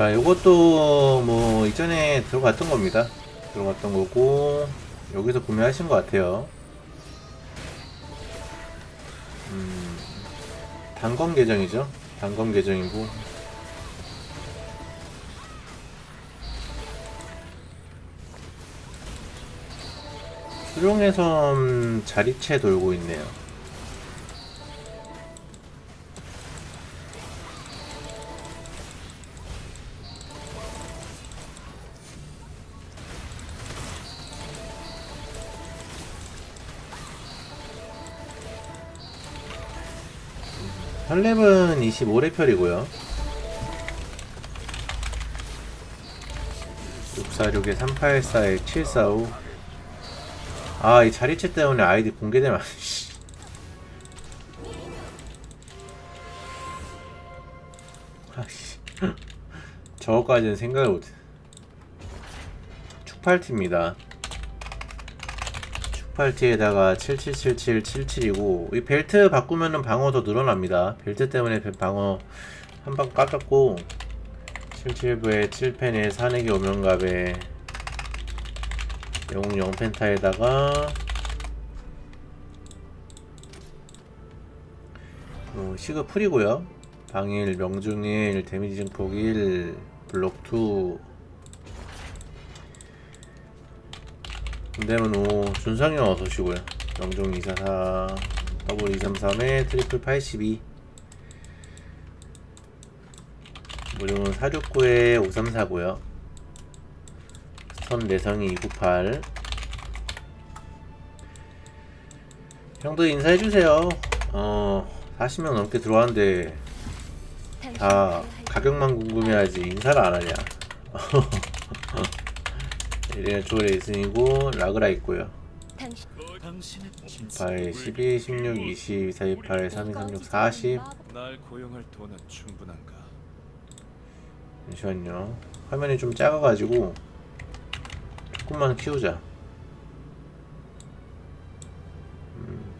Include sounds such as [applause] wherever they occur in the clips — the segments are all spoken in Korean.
자, 요것도 뭐 이전에 들어갔던 겁니다. 들어갔던 거고 여기서 구매하신 것 같아요. 음, 단검 계정이죠. 단검 계정이고 수룡의 섬 자리채 돌고 있네요. 혈렙은 25레펠이고요. 646에 384에 745. 아, 이 자리채 때문에 아이디 공개되면. 아씨. 저거까지는 생각을 못해. 축팔티입니다. 축팔티에다가 777777이고 이 벨트 바꾸면은 방어 더 늘어납니다. 벨트 때문에 배- 방어 한 방 깎았고 77부에 7펜에 산액이 오면갑에 영웅 0펜타에다가 어, 시그 풀이고요 방일, 명중일, 데미지 증폭 1, 블록 2 근데는 오 준상형 어서시고요. 명중 244 더블 233에 트리플 82 무료는 469에 534고요. 스턴 내성이 298 형도 인사해주세요. 어 40명 넘게 들어왔는데 다 가격만 궁금해하지 인사를 안 하냐 [laughs] 초월에 있으니고 라그라 있고요. 당신의 바에 12, 16, 20, 48, 32, 36, 40날 고용할 돈은 충분한가? 잠시만요. 화면이 좀 작아가지고 조금만 키우자. 음.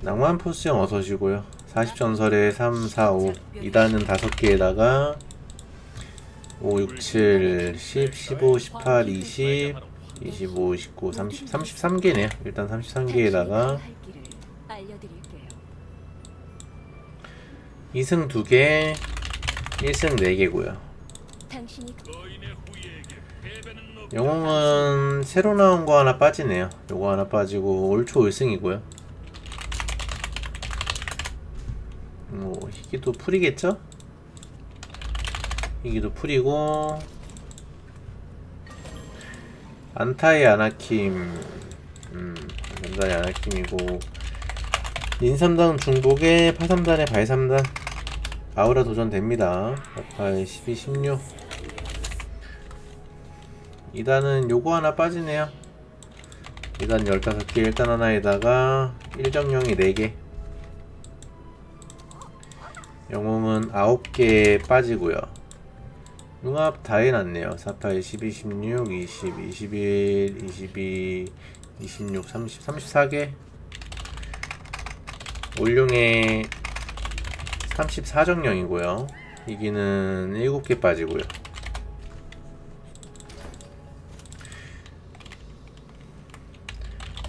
낭만 포스형 어서시고요. 40전설에 3, 4, 5 2단은 5개에다가 5, 6, 7, 10, 15, 18, 20 25, 29, 30, 33개네요 일단 33개에다가 알려드릴게요. 2승 2개 1승 4개고요 당신이 영웅은 새로 나온 거 하나 빠지네요. 요거 하나 빠지고 올초 1승이고요. 뭐 희귀도 풀이겠죠? 희귀도 풀이고. 안타의 아나킴. 음, 안타의 아나킴이고. 린3단 중복에 파3단에 발3단. 아우라 도전됩니다. 8, 12, 16 2단은 요거 하나 빠지네요. 2단 15개 1단 하나에다가 1정령이 4개. 영웅은 9개 빠지고요 융합 다 해놨네요. 48, 12, 16, 20, 21, 22, 26, 30, 34개? 올룡에 34정령이고요. 이기는 7개 빠지고요.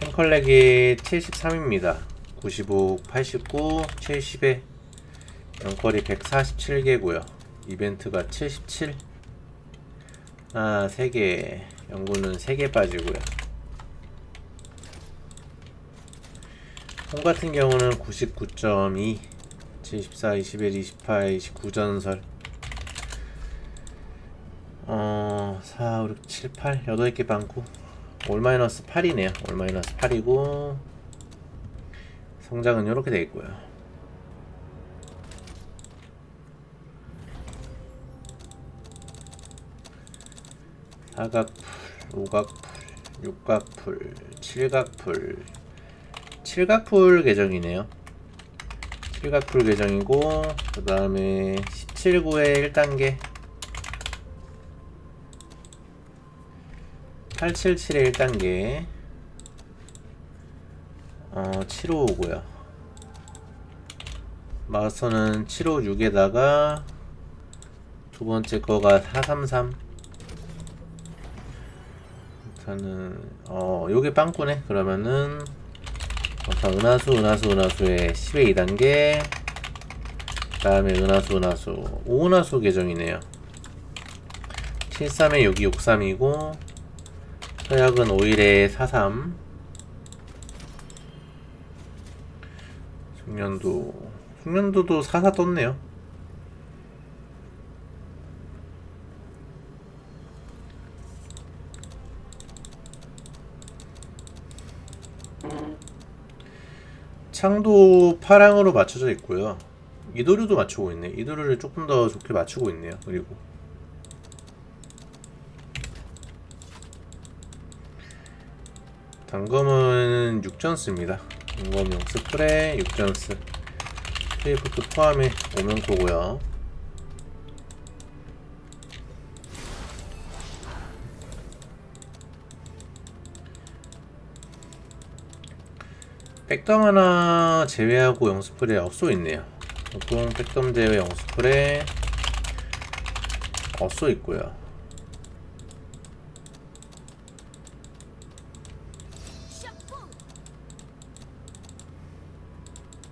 햄컬렉이 73입니다. 95, 89, 70에. 연거리 147개고요. 이벤트가 77. 하나, 3개. 연구는 3개 빠지고요. 홈 같은 경우는 99.2, 74, 21, 28, 29전설. 어, 4, 5, 6, 7, 8, 8개 방구. 올 마이너스 8이네요. 올 마이너스 8이고 성장은 이렇게 되어 있고요. 사각풀, 오각풀, 육각풀, 칠각풀, 칠각풀 계정이네요. 칠각풀 계정이고 그 다음에 17구의 1단계. 877의 1단계. 어, 755고요. 마우스는 756에다가 두 번째 거가 433 일단은 어 요게 빵꾸네. 그러면은 일단 은하수 은하수 은하수의 10의 2단계 그 다음에 은하수 은하수 5은하수 계정이네요. 73에 6이 63이고 서약은 5일에 43 숙련도 숙련도도 44 떴네요 창도 파랑으로 맞춰져 있고요. 이도류도 맞추고 있네. 이도류를 조금 더 좋게 맞추고 있네요. 그리고 단검은 6전스입니다. 단검 영스 프레 6전스. 테이프도 포함해 오명코고요. 백덤 하나 제외하고 영스프레 업소 있네요. 보통 백덤 제외 영스프레 업소 있고요.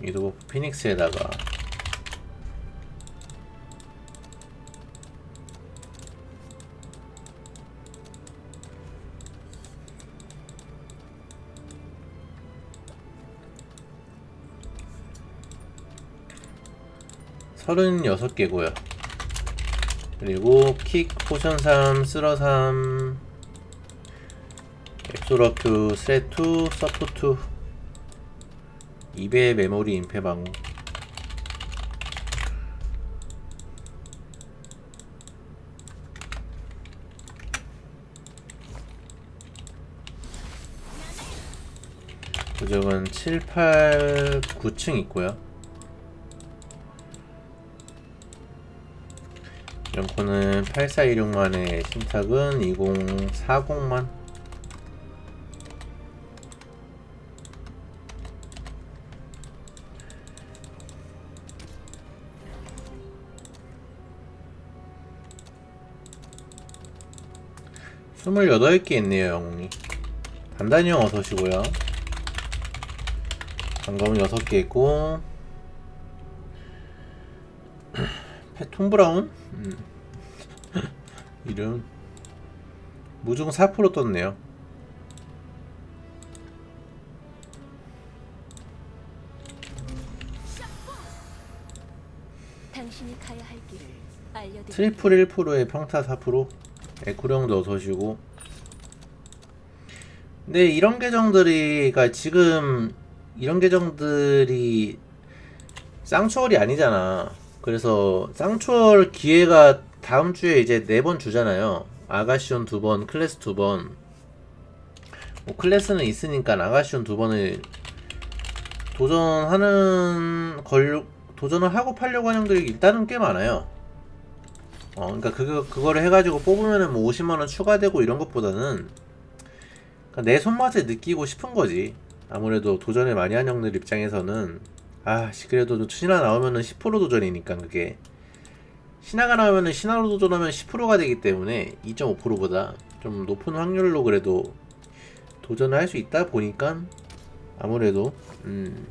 이도 피닉스에다가 서른여섯 개고요. 그리고 킥, 포션 3, 쓸어 3, 앱소러큐, 스레 2, 서포2 2배 메모리 임페 방어. 부적은 7, 8, 9층 있고요 연코는 8416만의 신탁은 2040만 스물여덟 개 있네요, 영웅이. 단단히 형 어서 오시고요. 단검은 여섯 개 있고, 패톤 브라운? 음. [laughs] 이름. 무중 4% 떴네요. 트리플 1%에 평타 4% 에코령도 어서 오시고 근데 이런 계정들이 그러니까 지금 이런 계정들이 쌍추월이 아니잖아 그래서 쌍추월 기회가 다음 주에 이제 네 번 주잖아요 아가시온 두 번, 클래스 두 번. 뭐 클래스는 있으니까 아가시온 두 번을 도전하는 걸 도전을 하고 팔려고 하는 형들이 일단은 꽤 많아요. 어, 그러니까 그거 그거를 해가지고 뽑으면은 뭐 50만 원 추가되고 이런 것보다는 그러니까 내 손맛을 느끼고 싶은 거지. 아무래도 도전을 많이 한 형들 입장에서는 아, 씨, 그래도 신화 나오면은 10% 도전이니까 그게 신화가 나오면은 신화로 도전하면 10%가 되기 때문에 2.5%보다 좀 높은 확률로 그래도 도전을 할 수 있다 보니까 아무래도 음,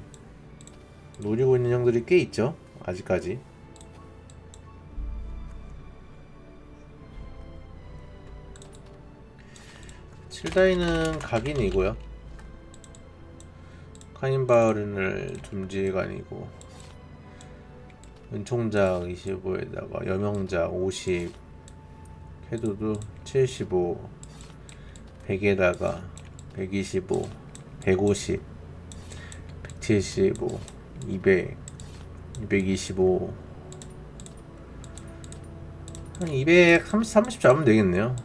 노리고 있는 형들이 꽤 있죠. 아직까지. 칠다이는 각인이고요. 카인바르는 둠지간이고 은총작 25에다가 여명작 50 해도도 75 100에다가 125 150 175 200 225 한 230, 30 잡으면 되겠네요.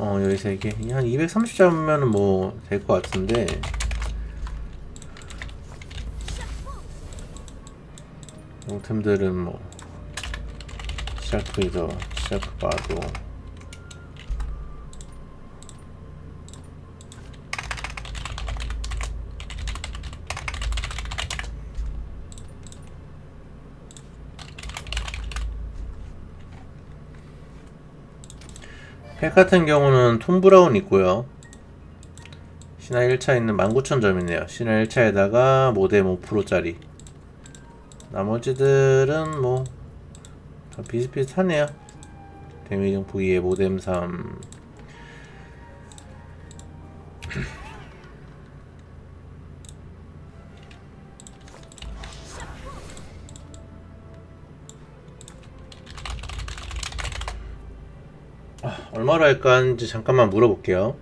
어, 여기 세 개. 한230 잡으면 뭐, 될 것 같은데. 용템들은 뭐, 시작부에서 시작 봐도. 팩 같은 경우는 톰 브라운 있고요. 신화 1차 있는 19,000점이네요. 신화 1차에다가 모뎀 5%짜리. 나머지들은 뭐, 다 비슷비슷하네요. 데미징 V에 모뎀 3. 얼마로 할까 하는지 잠깐만 물어볼게요.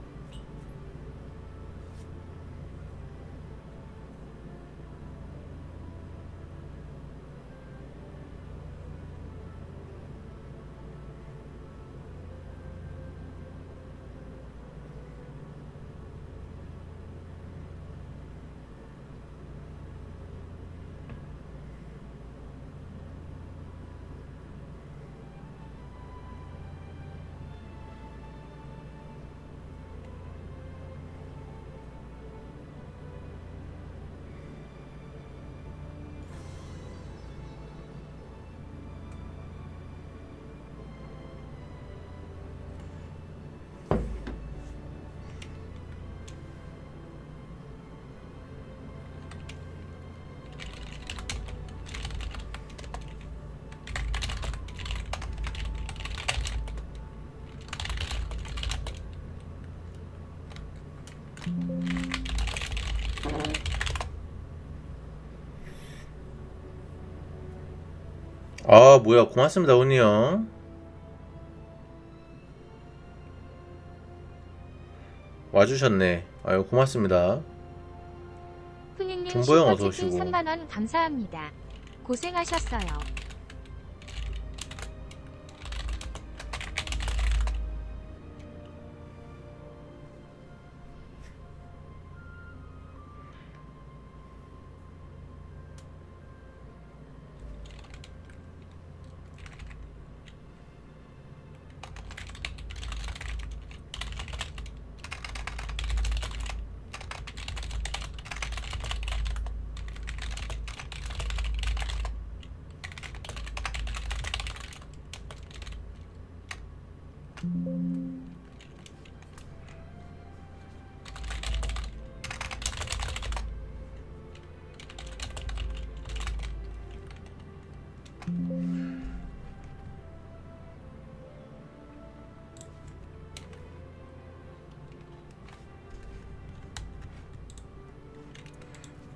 아, 뭐야. 고맙습니다, 온이 형. 와주셨네. 아유, 고맙습니다. 훈잉님 정보영 어서 오시고. 3만원 감사합니다. 고생하셨어요.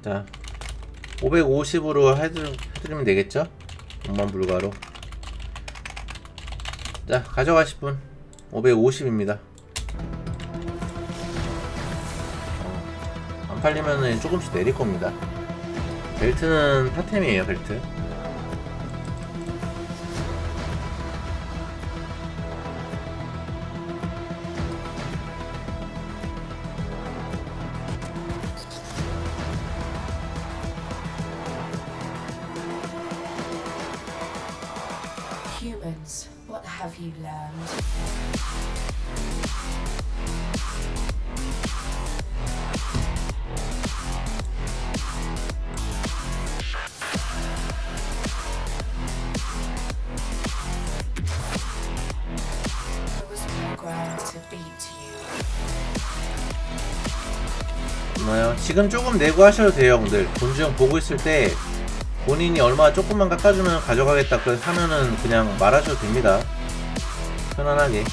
자, 550으로 해드, 해드리면 되겠죠? 5만 불가로. 자, 가져가실 분. 550입니다. 어, 안 팔리면은 조금씩 내릴 겁니다. 벨트는 파템이에요, 벨트. 지금 조금 내고 하셔도 돼요, 형들. 본주형 보고 있을 때 본인이 얼마 조금만 깎아주면 가져가겠다 그 하면은 그냥 말하셔도 됩니다. 편안하게.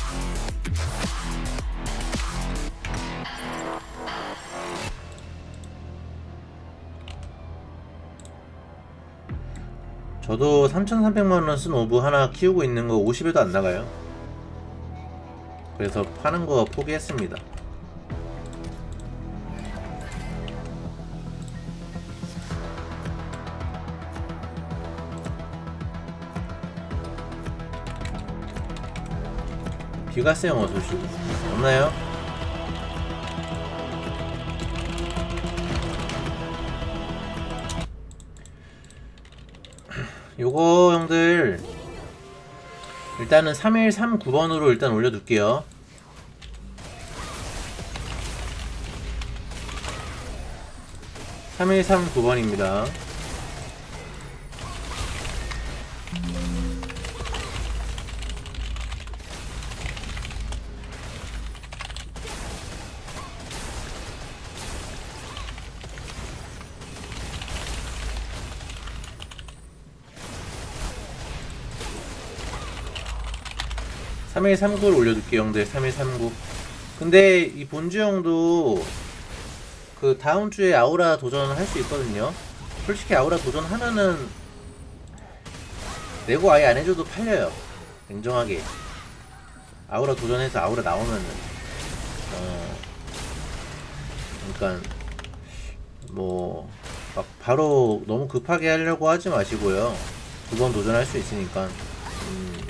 저도 3,300만원 쓴 오브 하나 키우고 있는 거 50에도 안 나가요. 그래서 파는 거 포기했습니다. 비가스형 어서 오시고. 없나요? 요거 형들 일단은 3139번으로 일단 올려둘게요. (3139번입니다) 3139를 올려둘게요 형들. 3139 근데 이 본주 형도 그 다음 주에 아우라 도전을 할 수 있거든요. 솔직히 아우라 도전하면은 내고 아예 안 해줘도 팔려요. 냉정하게. 아우라 도전해서 아우라 나오면은. 어 그러니까 뭐 막 바로 너무 급하게 하려고 하지 마시고요. 두 번 도전할 수 있으니까. 음.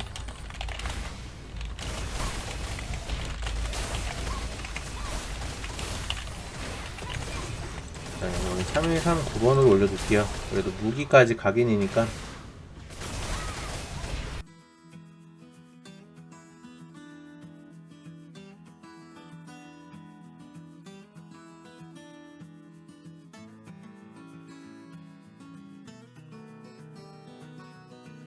자, 오늘 313 9번으로 올려둘게요. 그래도 무기까지 각인이니까